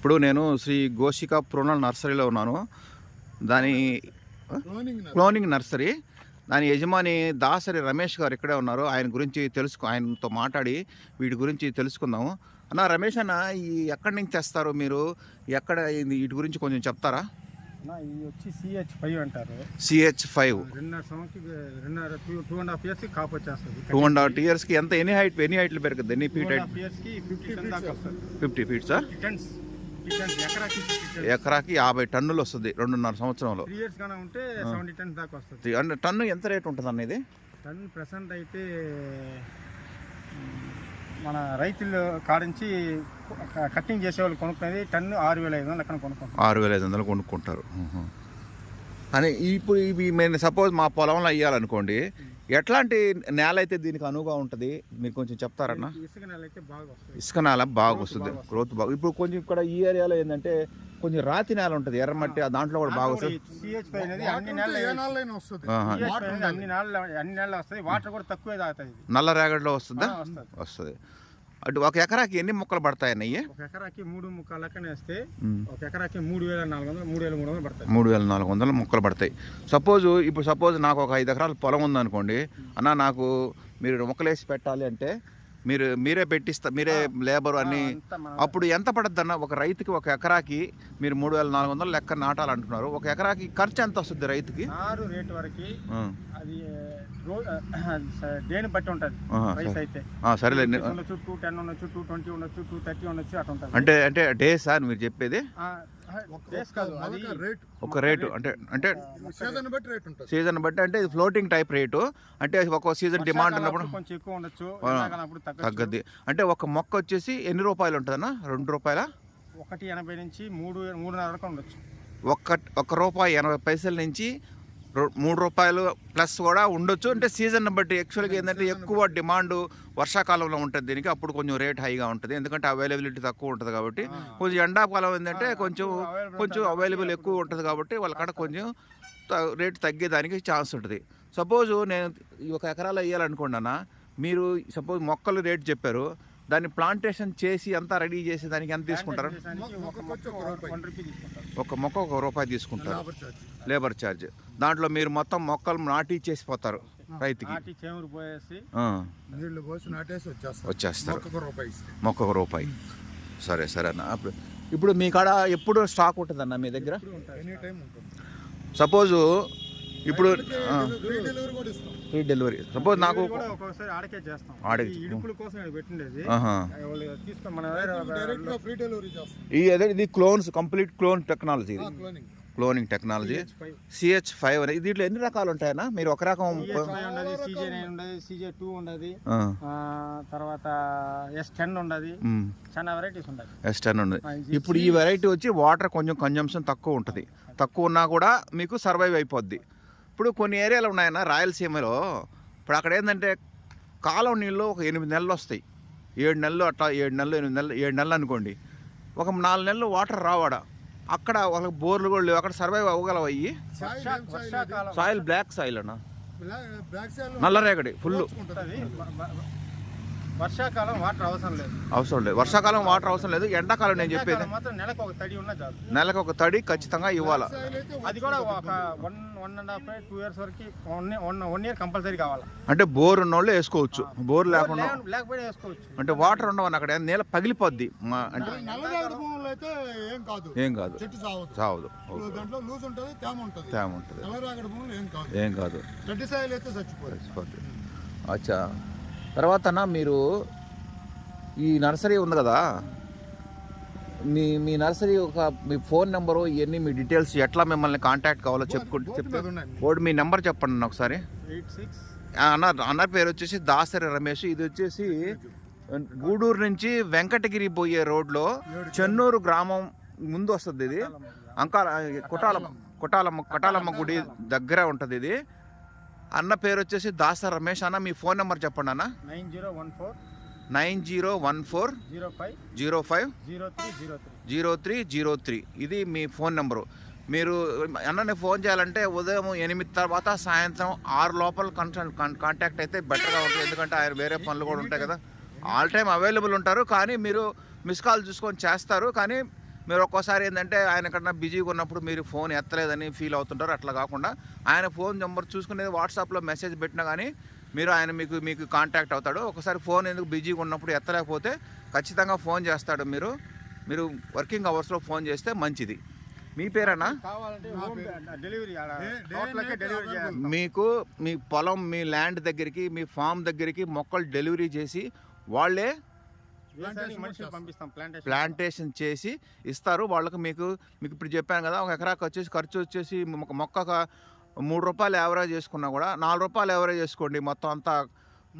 ఇప్పుడు నేను శ్రీ గోషిక ప్రోనల్ నర్సరీలో ఉన్నాను. దాని క్లోనింగ్ నర్సరీ. దాని యజమాని దాసరి రమేష్ గారు ఇక్కడే ఉన్నారు. ఆయన గురించి తెలుసుకో ఆయనతో మాట్లాడి వీటి గురించి తెలుసుకుందాము. అన్న రమేష్ అన్న ఈ ఎక్కడి నుంచి తెస్తారు మీరు? ఎక్కడ వీటి గురించి కొంచెం చెప్తారా? ఇది వచ్చి సిహెచ్ ఫైవ్ అంటారు. సిహెచ్ ఫైవ్ రెండున్నర సంవత్సరం రెండున్నర టూ అండ్ హాఫ్ ఇయర్స్ కాపు వచ్చేస్తుంది. టూ అండ్ హాఫ్ ఇయర్స్కి ఎంత ఎన్ని హైట్ ఎన్ని హైట్లు పెరుగుతుంది ఎన్ని ఫీట్ హైట్ ఇయర్స్కి ఫిఫ్టీ టన్ దాకా వస్తుంది ఫిఫ్టీ ఫీట్సా టన్స్ టన్స్ ఎకరాకి యాభై టన్నులు వస్తుంది రెండున్నర సంవత్సరంలో. త్రీ ఇయర్స్ గానే ఉంటే సెవెంటీ టన్స్ దాకా వస్తుంది. అంటే టన్ను ఎంత రేట్ ఉంటుంది అన్న ఇది? టన్ ప్రెసెంట్ అయితే మన రైతులు కాడించి కటింగ్ చేసే వాళ్ళు కొనుక్కునేది టన్ను ఆరు వేల ఐదు వందలు లెక్కన కొనుక్కుంటాం ఆరు వేల ఐదు వందలు కొనుక్కుంటారు. అని ఇప్పుడు ఇవి మేము సపోజ్ మా పొలంలో అయ్యాలనుకోండి ఎట్లాంటి నేల అయితే దీనికి అనువుగా ఉంటుంది? మీరు కొంచెం చెప్తారన్న? ఇసుక నెల అయితే బాగా వస్తుంది. ఇసుక నేల బాగా వస్తుంది. గ్రోత్ బాగా ఇప్పుడు కొంచెం ఇక్కడ ఈ ఏరియాలో ఏంటంటే కొంచెం రాతి నేల ఉంటుంది. ఎర్రమట్టి ఆ దాంట్లో కూడా బాగా వస్తుంది. నెలలు రేగడిలో వస్తుంది. వస్తుంది. అటు ఒక ఎకరాకి ఎన్ని మొక్కలు పడతాయి అన్నయ్యి ఒక ఎకరాకి మూడు ముక్కలు లెక్కన వేస్తే ఒక ఎకరాకి మూడు వేల నాలుగు వందలు మూడు వేల మూడు వందలు పడుతుంది మూడు వేల నాలుగు వందల మొక్కలు పడతాయి. సపోజ్ ఇప్పుడు సపోజ్ నాకు ఒక ఐదు ఎకరాల పొలం ఉందనుకోండి అన్న నాకు మీరు మొక్కలు వేసి పెట్టాలి అంటే మీరు మీరే పెట్టిస్తా మీరే లేబర్ మన అప్పుడు ఎంత పడుద్ది అన్న ఒక రైతుకి ఒక ఎకరాకి మీరు మూడు వేల నాలుగు వందలు లెక్క నాటాలంటున్నారు. ఒక ఎకరాకి ఖర్చు ఎంత వస్తుంది రైతుకి? నారు రేటు వరకు అది దేని బట్టి ఉంటుంది? ప్రైస్. అయితే. సరేలే. ఉండొచ్చు టూ టెన్ ఉండొచ్చు టూ ట్వంటీ ఉండొచ్చు టూ థర్టీ ఉండొచ్చు అట్లా ఉంటుంది. అంటే అంటే డే సార్ మీరు చెప్పేది? ఒక రేటు అంటే అంటే సీజన్ బట్టి రేట్ ఉంటుంది. సీజన్ బట్టి అంటే ఇది ఫ్లోటింగ్ టైప్ రేటు. అంటే ఒక్కో సీజన్ డిమాండ్ ఉన్నప్పుడు కొంచెం ఎక్కువ ఉండొచ్చు. తగ్గద్ది. అంటే ఒక మొక్క వచ్చేసి ఎన్ని రూపాయలు ఉంటుందన్న? రెండు రూపాయల? ఒకటి ఎనభై నుంచి మూడు మూడున్నర వరకు ఉండొచ్చు. ఒక్క ఒక రూపాయి ఎనభై పైసల నుంచి మూడు రూపాయలు ప్లస్ కూడా ఉండొచ్చు. అంటే సీజన్ బట్టి యాక్చువల్గా ఏంటంటే ఎక్కువ డిమాండ్ వర్షాకాలంలో ఉంటుంది దీనికి అప్పుడు కొంచెం రేట్ హైగా ఉంటుంది. ఎందుకంటే అవైలబిలిటీ తక్కువ ఉంటుంది కాబట్టి. కొంచెం ఎండాకాలం ఏంటంటే కొంచెం కొంచెం అవైలబుల్ ఎక్కువ ఉంటుంది కాబట్టి వాళ్ళకాడ కొంచెం త- రేట్ తగ్గేదానికి ఛాన్స్ ఉంటుంది. సపోజ్ నేను ఈ ఒక ఎకరాలు వేయాలనుకోండి అన్న మీరు సపోజ్ మొక్కలు రేట్ చెప్పారు దాన్ని ప్లాంటేషన్ చేసి అంతా రెడీ చేసి దానికి ఎంత తీసుకుంటారు. ఒక మొక్క ఒక రూపాయి తీసుకుంటారు. Labour charge. దాంట్లో మీరు మొత్తం మొక్కలు నాటి చేసిపోతారు రైతుకి. వచ్చేస్తారు. మొక్క ఒక రూపాయి సరే సరే అన్న. ఇప్పుడు మీ కాడ ఎప్పుడు స్టాక్ ఉంటుందన్న మీ దగ్గర? ఎనీ టైం ఉంటుంది. సపోజు ఇప్పుడు ఆ, ఫ్రీ డెలివరీ సపోజ్ నాకు ఒక్కొక్కసారి ఆడకే చేస్తాం. ఆడకే. ఈ ఇడుపుల కోసం పెట్టిండేది. తీసుకొని మన డైరెక్ట్ ఫ్రీ డెలివరీ చేస్తాం. ఈ అదే ఇది క్లోన్స్ కంప్లీట్ క్లోన్ టెక్నాలజీ ఇది. Cloning cloning technology. CH five అనేది దీంట్లో ఎన్ని రకాలు ఉంటాయన్నా? మీరు ఒక రకం ఉండదు సీజే నైన్ ఉండదు సీజే టూ ఉండదు. తర్వాత ఎస్ టెన్ ఉండదు. చాలా వెరైటీస్ ఉండదు ఉంది. ఆ, ఇది ఇప్పుడు ఈ వెరైటీ వచ్చి వాటర్ కొంచెం కన్జంప్షన్ తక్కువ ఉంటుంది. తక్కువ ఉన్నా కూడా మీకు సర్వైవ్ అయిపోద్ది. ఇప్పుడు కొన్ని ఏరియాలు ఉన్నాయన్న రాయలసీమలో. ఇప్పుడు అక్కడ ఏంటంటే కాలం నీళ్ళు ఒక ఎనిమిది నెలలు వస్తాయి. ఏడు నెలలు అట్లా ఏడు నెలలు ఎనిమిది నెలలు ఏడు నెలలు అనుకోండి. ఒక నాలుగు నెలలు వాటర్ రావాడ. అక్కడ వాళ్ళకి బోర్లు కూడా లేవు. అక్కడ సర్వైవ్ అవ్వగలవు అయ్యి? సాయిల్ బ్లాక్ సాయిల్ అన్న. నల్లరేగడి ఫుల్ వర్షాకాలం వాటర్ అవసరం లేదు. అవసరం లేదు. వర్షాకాలం వాటర్ అవసరం లేదు. ఎండాకాలం నేను చెప్పేది. మాత్రం నెలకు ఒక తడి ఉన్న చాలు. నెలకు ఒక తడి ఖచ్చితంగా ఇవ్వాలి. అది కూడా ఒక one one and half two years వరకు one one one year compulsory కావాలి. అంటే బోర్ ఉన్నోళ్ళు వేసుకోవచ్చు. బోర్ లేకుండా లేక- లేకపోయినా వేసుకోవచ్చు. అంటే వాటర్ ఉండవని అక్కడ నేల పగిలిపోద్ది. మా అంటే నల్లరేగడి భూములు అయితే ఏం కాదు. ఏం కాదు. చెట్టు చావదు. దాంట్లో లూజ్ ఉంటుంది తేమ ఉంటుంది. తేమ ఉంటుంది. నల్లరేగడి భూములు ఏం కాదు. ఏం కాదు. రెడ్డి సాయిల్ అయితే చచ్చిపోతుంది. అచ్చా. తర్వాత అన్న మీరు ఈ నర్సరీ ఉంది కదా మీ మీ నర్సరీ ఒక మీ ఫోన్ నెంబరు ఇవన్నీ మీ డీటెయిల్స్ ఎట్లా మిమ్మల్ని కాంటాక్ట్ కావాలో చెప్పుకుంటూ చెప్తే ఓడి మీ నెంబర్ చెప్పండి అన్న ఒకసారి. అన్న అన్న పేరు వచ్చేసి దాసరి రమేష్. ఇది వచ్చేసి గూడూరు నుంచి వెంకటగిరి పోయే రోడ్లో చెన్నూరు గ్రామం ముందు వస్తుంది ఇది. అంకాల కొటాలమ్మ కొటాలమ్మ కొటాలమ్మ గుడి దగ్గర ఉంటుంది ఇది. అన్న పేరు వచ్చేసి దాసరి రమేష్ అన్న. మీ ఫోన్ నెంబర్ చెప్పండి అన్న. Nine zero one four nine zero one four zero five zero five zero three zero three zero three zero three ఇది మీ ఫోన్ నెంబరు. మీరు అన్నని ఫోన్ చేయాలంటే ఉదయం ఎనిమిది తర్వాత సాయంత్రం ఆరు లోపల కన్సల్ట్ కాంటాక్ట్ అయితే బెటర్గా ఉంటుంది. ఎందుకంటే ఆయన వేరే పనులు కూడా ఉంటాయి కదా. ఆల్ టైమ్ అవైలబుల్ ఉంటారు. కానీ మీరు మిస్ కాల్ చూసుకొని చేస్తారు. కానీ మీరు ఒక్కోసారి ఏంటంటే ఆయన కన్నా బిజీగా ఉన్నప్పుడు మీరు ఫోన్ ఎత్తలేదని ఫీల్ అవుతుంటారు. అట్లా కాకుండా ఆయన ఫోన్ నెంబర్ చూసుకునేది వాట్సాప్లో మెసేజ్ పెట్టినా కానీ మీరు ఆయన మీకు మీకు కాంటాక్ట్ అవుతాడు. ఒకసారి ఫోన్ ఎందుకు బిజీగా ఉన్నప్పుడు ఎత్తలేకపోతే ఖచ్చితంగా ఫోన్ చేస్తాడు మీరు. మీరు వర్కింగ్ అవర్స్లో ఫోన్ చేస్తే మంచిది. మీ పేరేనా? మీకు మీ పొలం మీ ల్యాండ్ దగ్గరికి మీ ఫామ్ దగ్గరికి మొక్కలు డెలివరీ చేసి వాళ్ళే ప్లాంటేషన్ ప్లాంటేషన్ చేసి ఇస్తారు. వాళ్ళకి మీకు మీకు ఇప్పుడు చెప్పాను కదా ఒక ఎకరాకు వచ్చేసి ఖర్చు వచ్చేసి ఒక మొక్కకు మూడు రూపాయలు యావరేజ్ చేసుకున్నా కూడా నాలుగు రూపాయలు యావరేజ్ చేసుకోండి. మొత్తం అంతా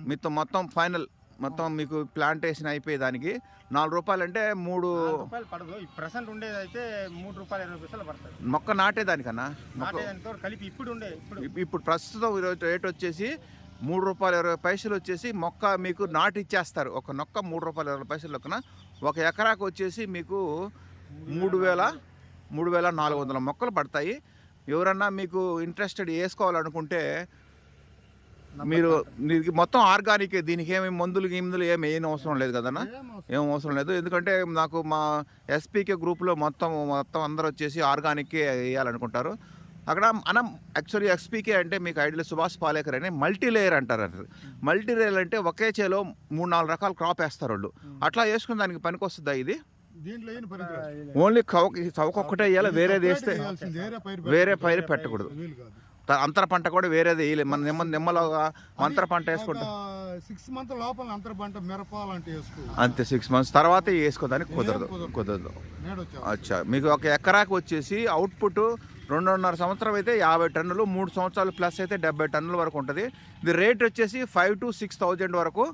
మీతో మొత్తం ఫైనల్ మొత్తం మీకు ప్లాంటేషన్ అయిపోయేదానికి నాలుగు రూపాయలు అంటే మూడు పడదు. ప్రెసెంట్ ఉండేది అయితే మూడు రూపాయలు ఇరవై పైసలు పడుతుంది మొక్క నాటేదానికన్నా? మొక్క కలిపి ఇప్పుడు ఉండే ఇప్పుడు. ఇప్- ఇప్పుడు ప్రస్తుతం ఈరోజు రేట్ వచ్చేసి మూడు రూపాయలు ఇరవై పైసలు వచ్చేసి మొక్క మీకు నాటి ఇచ్చేస్తారు. ఒక మొక్క మూడు రూపాయలు ఇరవై పైసలు లెక్కన. ఒక ఎకరాకు వచ్చేసి మీకు మూడు వేల మూడు వేల నాలుగు వందల మొక్కలు పడతాయి. ఎవరన్నా మీకు ఇంట్రెస్టెడ్ వేసుకోవాలనుకుంటే మీరు దీనికి మొత్తం ఆర్గానిక్ దీనికి ఏమి మందులు గిమందులు ఏమి ఏం అవసరం లేదు కదన్నా? ఏం అవసరం ఏం అవసరం లేదు. ఎందుకంటే నాకు మా ఎస్పీకే గ్రూప్లో మొత్తం మొత్తం అందరూ వచ్చేసి ఆర్గానిక్కే వేయాలనుకుంటారు. అక్కడ మనం యాక్చువల్లీ ఎస్పీకే అంటే మీకు ఐడియల్ సుభాష్ పాలేకర్ అని మల్టీ లేయర్ అంటారు అది మల్టీ లేయర్ అంటే ఒకే చేలో మూడు నాలుగు రకాల క్రాప్ వేస్తారు వాళ్ళు. అట్లా వేసుకుని దానికి పనికి వస్తుందా ఇది? ఓన్లీ చౌకొక్కటే వేయాలి వేరేది వేస్తే వేరే పైరు వేరే పెట్టకూడదు. అంతర పంట కూడా వేరేది వేయలేదు మన నిమ్మ నిమ్మలోగా అంతర పంట వేసుకుంటాం. సిక్స్ మంత్ లోపల అంతర పంట మిరప లాంటివి వేసుకో. అంతే సిక్స్ మంత్స్ తర్వాత వేసుకోదానికి కుదరదు కుదరదు. అచ్చా మీకు ఒక ఎకరాకు వచ్చేసి అవుట్పుట్ రెండున్నర సంవత్సరం అయితే యాభై టన్నులు మూడు సంవత్సరాలు ప్లస్ అయితే డెబ్బై టన్నుల వరకు ఉంటుంది. ఇది రేట్ వచ్చేసి ఫైవ్ టు సిక్స్ థౌజండ్ వరకు.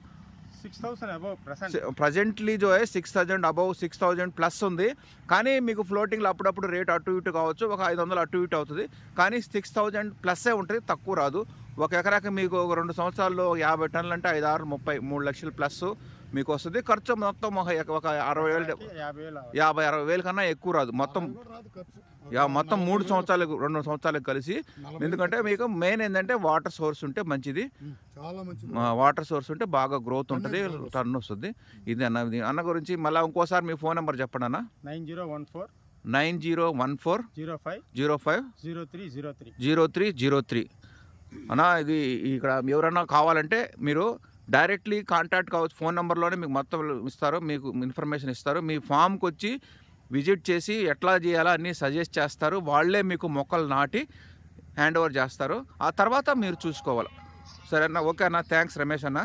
Six thousand above present. Presently జో six thousand above six thousand plus ఉంది. కానీ మీకు ఫ్లోటింగ్లో అప్పుడప్పుడు రేట్ అటు ఇటు కావచ్చు ఒక ఐదు వందలు అటు ఇటు అవుతుంది. కానీ సిక్స్ థౌజండ్ ప్లస్సే ఉంటుంది తక్కువ రాదు. ఒక ఎకరాకి మీకు ఒక రెండు సంవత్సరాల్లో యాభై టన్నులు అంటే ఐదు ఆరు ముప్పై మూడు లక్షలు ప్లస్. మీకు వస్తుంది. ఖర్చు మొత్తం ఒక ఒక అరవై వేలు యాభై అరవై వేలు కన్నా ఎక్కువ రాదు. మొత్తం మొత్తం మూడు సంవత్సరాలకు రెండు సంవత్సరాలకు కలిసి. ఎందుకంటే మీకు మెయిన్ ఏంటంటే వాటర్ సోర్స్ ఉంటే మంచిది. ఉం, చాలా మంచిది. వాటర్ సోర్స్ ఉంటే బాగా గ్రోత్ ఉంటుంది టర్న్ వస్తుంది. ఇది అన్న అన్న గురించి మళ్ళీ ఇంకోసారి మీ ఫోన్ నెంబర్ చెప్పండి అన్న. Nine zero one four nine zero one four zero five zero five zero three zero three. Zero three zero three. అన్న ఇది ఇక్కడ ఎవరన్నా కావాలంటే మీరు డైరెక్ట్లీ కాంటాక్ట్ కావచ్చు. ఫోన్ నెంబర్లోనే మీకు మొత్తం ఇస్తారు. మీకు ఇన్ఫర్మేషన్ ఇస్తారు. మీ ఫామ్కి వచ్చి విజిట్ చేసి ఎట్లా చేయాలో అన్నీ సజెస్ట్ చేస్తారు. వాళ్ళే మీకు మొక్కలు నాటి హ్యాండ్ ఓవర్ చేస్తారు. ఆ తర్వాత మీరు చూసుకోవాలి. సరే అన్న ఓకే అన్న థ్యాంక్స్ రమేష్ అన్న.